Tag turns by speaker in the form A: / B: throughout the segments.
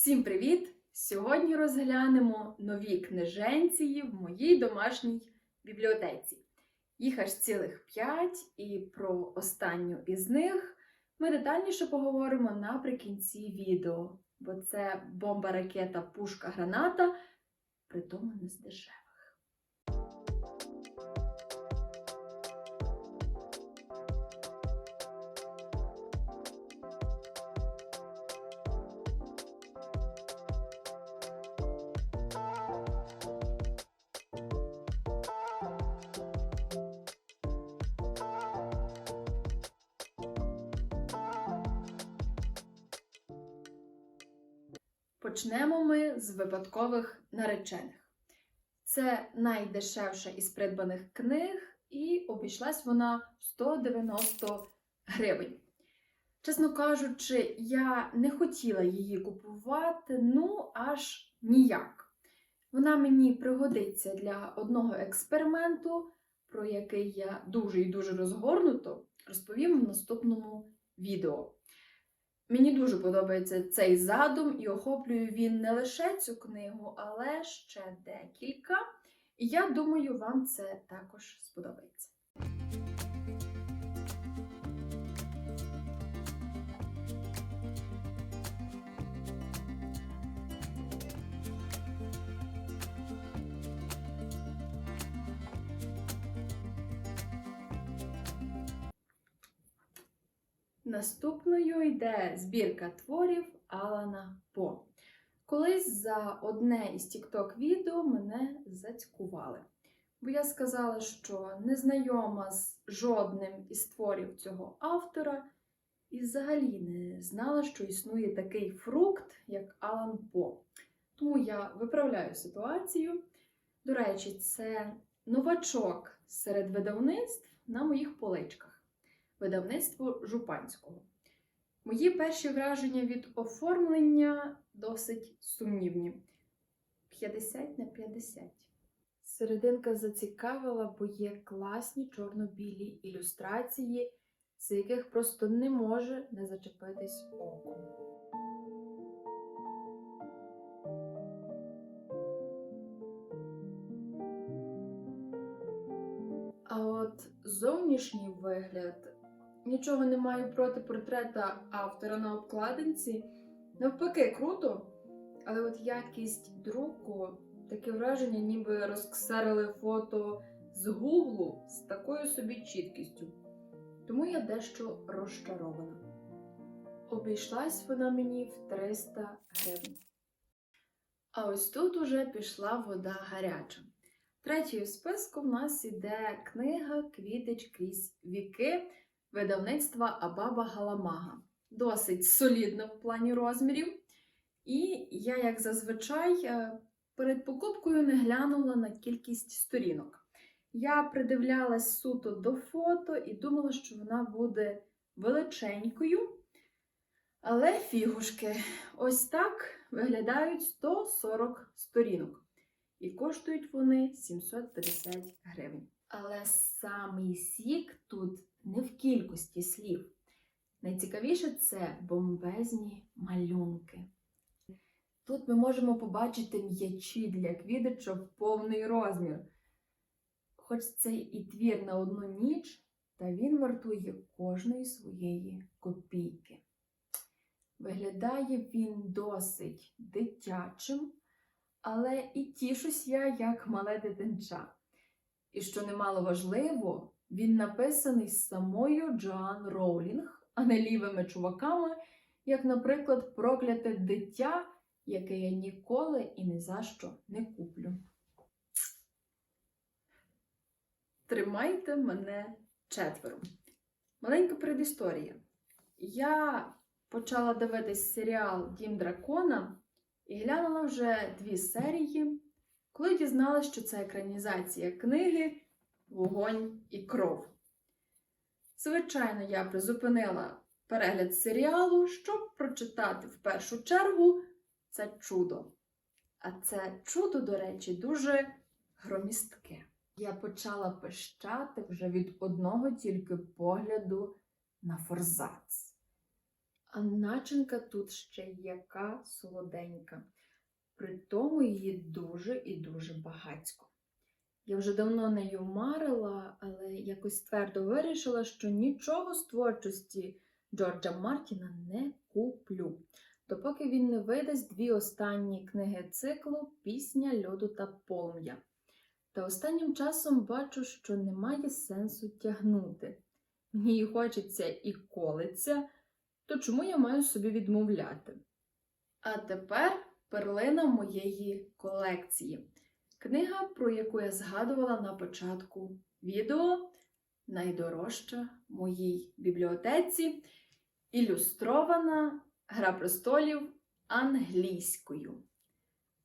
A: Всім привіт! Сьогодні розглянемо нові книженції в моїй домашній бібліотеці. Їх аж цілих п'ять, і про останню із них ми детальніше поговоримо наприкінці відео, бо це бомба, ракета, пушка, граната, при тому не з Почнемо ми з випадкових наречених. Це найдешевша із придбаних книг, і обійшлась вона 190 гривень. Чесно кажучи, я не хотіла її купувати, ну аж ніяк. Вона мені пригодиться для одного експерименту, про який я дуже і дуже розгорнуто розповім в наступному відео. Мені дуже подобається цей задум, і охоплює він не лише цю книгу, але ще декілька. І я думаю, вам це також сподобається. Наступною йде збірка творів Алана По. Колись за одне із TikTok відео мене зацькували. Бо я сказала, що не знайома з жодним із творів цього автора, і взагалі не знала, що існує такий фрукт, як Алан По. Тому я виправляю ситуацію. До речі, це новачок серед видавництв на моїх поличках видавництво Жупанського. Мої перші враження від оформлення досить сумнівні. 50 на 50. Серединка зацікавила, бо є класні чорно-білі ілюстрації, з яких просто не може не зачепитись око. А от зовнішній вигляд нічого не маю проти портрета автора на обкладинці. Навпаки, круто. Але от якість друку, таке враження, ніби розксерили фото з гуглу з такою собі чіткістю. Тому я дещо розчарована. Обійшлась вона мені в 300 гривень. А ось тут уже пішла вода гаряча. Третьою в списку в нас іде книга Квітич крізь віки видавництва Абаба Галамага. Досить солідно в плані розмірів. І я, як зазвичай, е, перед покупкою не глянула на кількість сторінок. Я придивлялась суто до фото і думала, що вона буде величенькою. Але фігушки, ось так виглядають 140 сторінок. І коштують вони 750 гривень. Але самий сік тут не в кількості слів. Найцікавіше це бомбезні малюнки. Тут ми можемо побачити м'ячі для квідича в повний розмір. Хоч це і твір на одну ніч, та він вартує кожної своєї копійки. Виглядає він досить дитячим, але і тішусь я як мале дитинча. І що немало важливо, він написаний самою Джоан Роулінг, а не лівими чуваками, як, наприклад, прокляте дитя, яке я ніколи і ні за що не куплю. Тримайте мене четверо. Маленька предісторія. Я почала дивитись серіал Дім Дракона і глянула вже дві серії, коли дізналася, що це екранізація книги Вогонь і кров. Звичайно, я призупинила перегляд серіалу, щоб прочитати в першу чергу це чудо. А це чудо, до речі, дуже громістке. Я почала пищати вже від одного тільки погляду на форзац. А начинка тут ще яка солоденька. При тому її дуже і дуже багацько. Я вже давно нею марила, але якось твердо вирішила, що нічого з творчості Джорджа Мартіна не куплю, допоки він не видасть дві останні книги циклу Пісня льоду та полум'я. Та останнім часом бачу, що немає сенсу тягнути. Мені хочеться і колиться, то чому я маю собі відмовляти? А тепер перлина моєї колекції. Книга, про яку я згадувала на початку відео, найдорожча в моїй бібліотеці, ілюстрована Гра престолів англійською.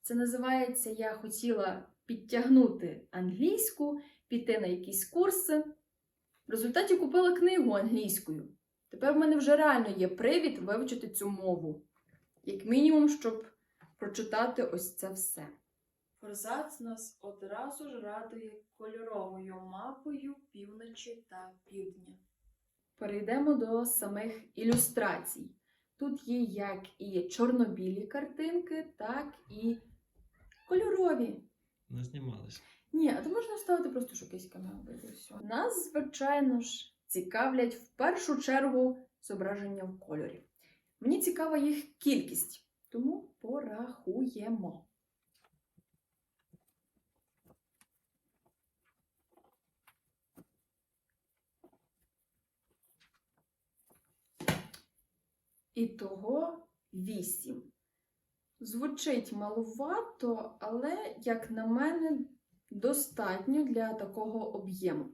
A: Це називається Я хотіла підтягнути англійську, піти на якісь курси. В результаті купила книгу англійською. Тепер в мене вже реально є привід вивчити цю мову. Як мінімум, щоб прочитати ось це все. Форзац нас одразу ж радує кольоровою мапою півночі та півдня. Перейдемо до самих ілюстрацій. Тут є як і чорно-білі картинки, так і кольорові.
B: Не знімалися.
A: Ні, а то можна вставити просто камео і все. Нас, звичайно ж, цікавлять в першу чергу зображення в кольорі. Мені цікава їх кількість, тому порахуємо. Ітого 8. Звучить малувато, але, як на мене, достатньо для такого об'єму.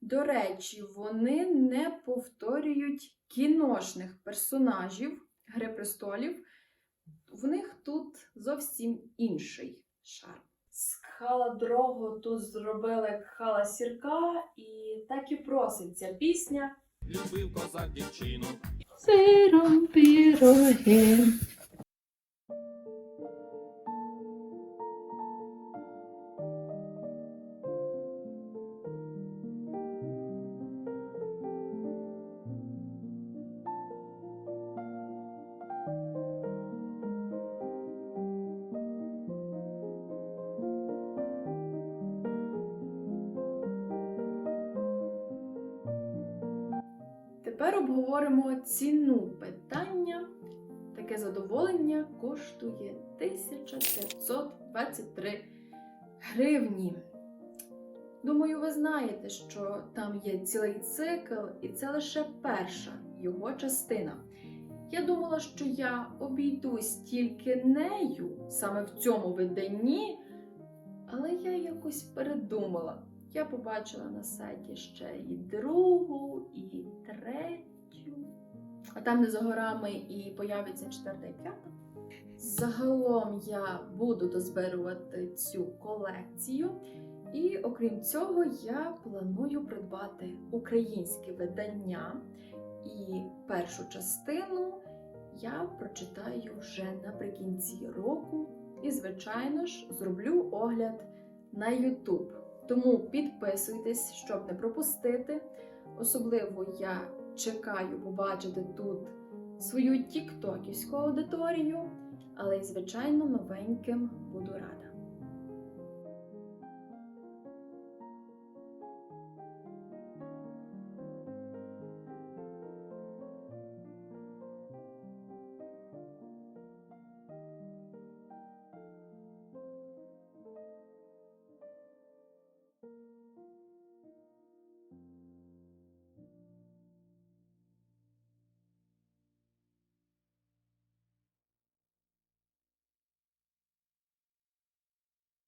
A: До речі, вони не повторюють кіношних персонажів Гри престолів. В них тут зовсім інший шарм. З Кхала Дрого тут зробили Кхала Сірка, і так і проситься пісня.
B: Любив козак дівчину.
A: Pero, pero, yeah. Тепер обговоримо ціну питання. Таке задоволення коштує 1523 гривні. Думаю, ви знаєте, що там є цілий цикл, і це лише перша його частина. Я думала, що я обійдусь тільки нею саме в цьому виданні, але я якось передумала. Я побачила на сайті ще і другу, і. А там не за горами і появиться четверта і п'ята. Загалом я буду дозбирувати цю колекцію. І окрім цього, я планую придбати українське видання. І першу частину я прочитаю вже наприкінці року. І, звичайно ж, зроблю огляд на YouTube. Тому підписуйтесь, щоб не пропустити. Особливо я чекаю побачити тут свою тіктоківську аудиторію, але й, звичайно, новеньким буду рада.